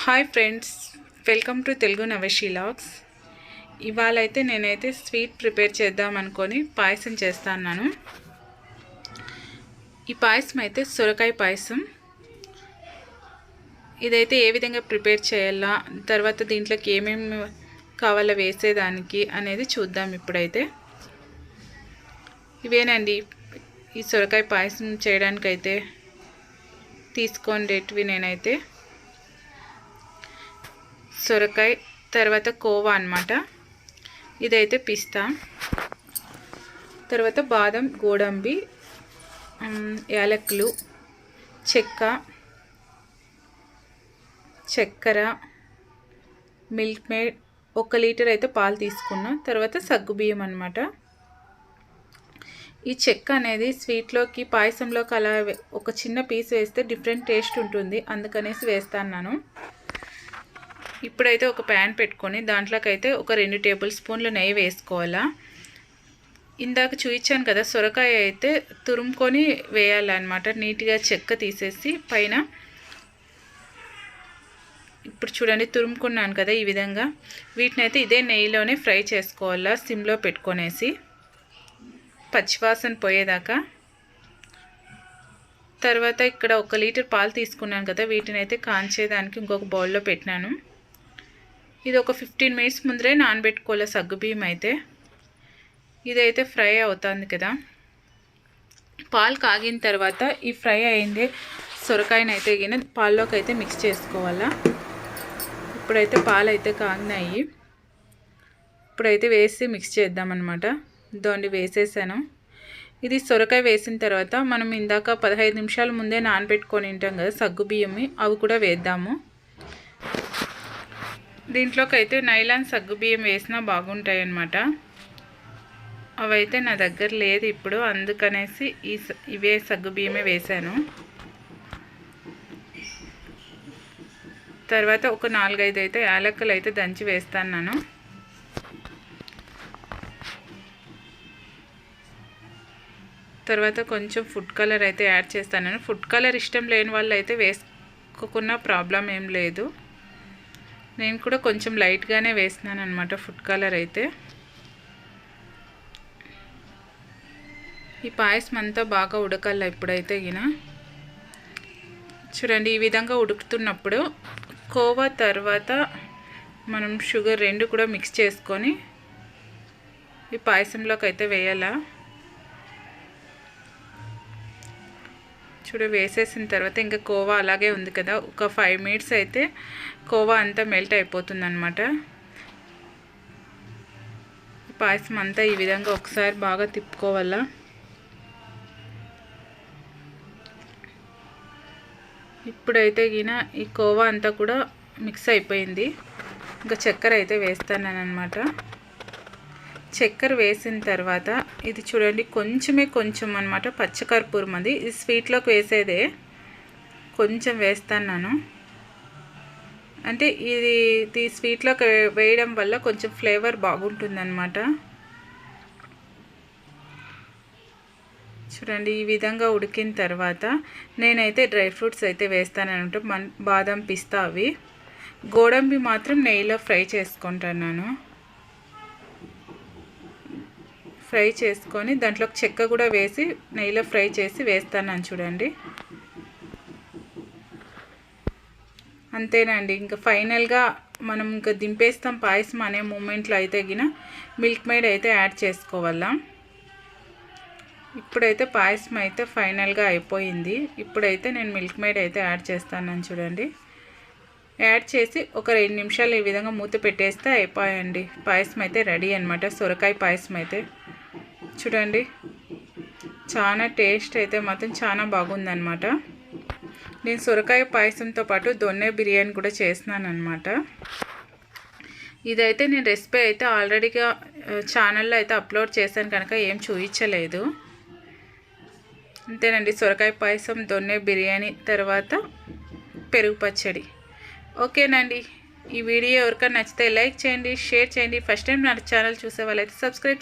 Hi friends welcome to Telugu నవశీలాగ్స్ ఇవాళ అయితే నేనైతే స్వీట్ ప్రిపేర్ చేద్దాం అనుకొని పాయసం చేస్తాను ఈ పాయసం అయితే సొరకాయ పాయసం. ఇదైతే ఏ విధంగా ప్రిపేర్ చేయాలా తర్వాత దీంట్లోకి ఏమేమి కావాలో వేసేదానికి అనేది చూద్దాం ఇప్పుడైతే. ఇవేనండి ఈ సొరకాయ పాయసం చేయడానికైతే తీసుకోండేటివి నేనైతే. సొరకాయ తర్వాత కోవా అనమాట ఇదైతే పిస్తా. తర్వాత బాదం గోడంబి యాలకులు చెక్క చక్కెర మిల్క్ మేడ్ ఒక లీటర్ అయితే పాలు తీసుకున్నా. తర్వాత సగ్గుబియ్యం అనమాట ఈ చెక్క అనేది స్వీట్లోకి పాయసంలోకి అలా ఒక చిన్న పీస్ వేస్తే డిఫరెంట్ టేస్ట్ ఉంటుంది. అందుకనేసి వేస్తాను ఇప్పుడైతే ఒక ప్యాన్ పెట్టుకొని దాంట్లోకైతే ఒక రెండు టేబుల్ స్పూన్లు నెయ్యి వేసుకోవాలా. ఇందాక చూపించాను కదా సొరకాయ అయితే తురుముకొని వేయాలన్నమాట. నీట్గా చెక్క తీసేసి పైన ఇప్పుడు చూడండి తురుముకున్నాను కదా ఈ విధంగా. వీటిని అయితే ఇదే నెయ్యిలోనే ఫ్రై చేసుకోవాలా సిమ్లో పెట్టుకొనేసి. పచ్చివాసన పోయేదాకా. తర్వాత ఇక్కడ ఒక లీటర్ పాలు తీసుకున్నాను కదా వీటిని అయితే కాంచేదానికి ఇంకొక బౌల్లో పెట్టినాను. ఇది ఒక ఫిఫ్టీన్ మినిట్స్ ముందరే నానబెట్టుకోవాలి సగ్గుబియ్యం అయితే. ఇదైతే ఫ్రై అవుతుంది కదా. పాలు కాగిన తర్వాత ఈ ఫ్రై అయింది సొరకాయనైతే గిన పాల్లోకి అయితే మిక్స్ చేసుకోవాలా. ఇప్పుడైతే పాలు అయితే కాగినాయి. ఇప్పుడైతే వేసి మిక్స్ చేద్దామన్నమాట. దోండి వేసేసాను. ఇది సొరకాయ వేసిన తర్వాత మనం ఇందాక పదహైదు నిమిషాల ముందే నానబెట్టుకొని ఉంటాం కదా సగ్గు బియ్యమి అవి కూడా వేద్దాము. దీంట్లోకి అయితే నైలాన్ సగ్గుబియ్యం వేసినా బాగుంటాయి అన్నమాట అవైతే నా దగ్గర లేదు ఇప్పుడు అందుకనేసి ఈ ఇవే సగ్గుబియ్యమే వేశాను. తర్వాత ఒక నాలుగైదు అయితే యాలక్కలు అయితే దంచి వేస్తాను నేను తర్వాత కొంచెం ఫుడ్ కలర్ అయితే యాడ్ చేస్తాను ఫుడ్ కలర్ ఇష్టం లేని వాళ్ళు అయితే వేసుకోకున్న ప్రాబ్లం ఏం లేదు. నేను కూడా కొంచెం లైట్గానే వేసినాను అనమాట ఫుడ్ కలర్ అయితే. ఈ పాయసం అంతా బాగా ఉడకాల ఇప్పుడైతే గిన. చూడండి ఈ విధంగా ఉడుకుతున్నప్పుడు కోవా తర్వాత మనం షుగర్ రెండు కూడా మిక్స్ చేసుకొని ఈ పాయసంలోకి అయితే వేయాలా? చూడు వేసేసిన తర్వాత ఇంకా కోవా అలాగే ఉంది కదా. ఒక ఫైవ్ మినిట్స్ అయితే కోవా అంతా మెల్ట్ అయిపోతుంది అనమాట పాయసం అంతా ఈ విధంగా ఒకసారి బాగా తిప్పుకోవాలా. ఇప్పుడైతే గిన ఈ కోవా అంతా కూడా మిక్స్ అయిపోయింది. ఇంకా చక్కెర అయితే వేస్తాను అనమాట చక్కెర వేసిన తర్వాత ఇది చూడండి కొంచెమే కొంచెం అనమాట పచ్చకర్పూరం అది. ఇది స్వీట్లోకి వేసేదే. కొంచెం వేస్తాను అంటే ఇది ఇది స్వీట్లోకి వేయడం వల్ల కొంచెం ఫ్లేవర్ బాగుంటుందన్నమాట. చూడండి ఈ విధంగా ఉడికిన తర్వాత నేనైతే డ్రై ఫ్రూట్స్ అయితే వేస్తానన్నమాట మన్ బాదం పిస్తా అవి. గోడంబి మాత్రం నెయ్యిలో ఫ్రై చేసుకుంటున్నాను ఫ్రై చేసుకొని దాంట్లో చెక్క కూడా వేసి నెయ్యిలో ఫ్రై చేసి వేస్తానని చూడండి. అంతేనండి. ఇంకా ఫైనల్గా మనం ఇంకా దింపేస్తాం పాయసం అనే మూమెంట్లో అయితే గిన మిల్క్ మేడ్ అయితే యాడ్ చేసుకోవాలా. ఇప్పుడైతే పాయసం అయితే ఫైనల్గా అయిపోయింది. ఇప్పుడైతే నేను మిల్క్ మేడ్ అయితే యాడ్ చేస్తానని చూడండి. యాడ్ చేసి ఒక రెండు నిమిషాలు ఈ విధంగా మూత పెట్టేస్తే అయిపోయండి. పాయసం అయితే రెడీ అనమాట సొరకాయ పాయసం అయితే. చూడండి. చాలా టేస్ట్ అయితే మాత్రం చాలా బాగుందనమాట నేను సొరకాయ పాయసంతో పాటు దొన్నె బిర్యానీ కూడా చేసినాను ఇదైతే నేను రెసిపీ అయితే ఆల్రెడీగా ఛానల్లో అయితే అప్లోడ్ చేశాను కనుక ఏం చూపించలేదు అంతేనండి సొరకాయ పాయసం దొన్నె బిర్యానీ తర్వాత పెరుగు పచ్చడి. ఓకేనండి ఈ వీడియో ఎవరికైనా నచ్చితే లైక్ చేయండి షేర్ చేయండి. ఫస్ట్ టైం నా ఛానల్ చూసే వాళ్ళైతే సబ్స్క్రైబ్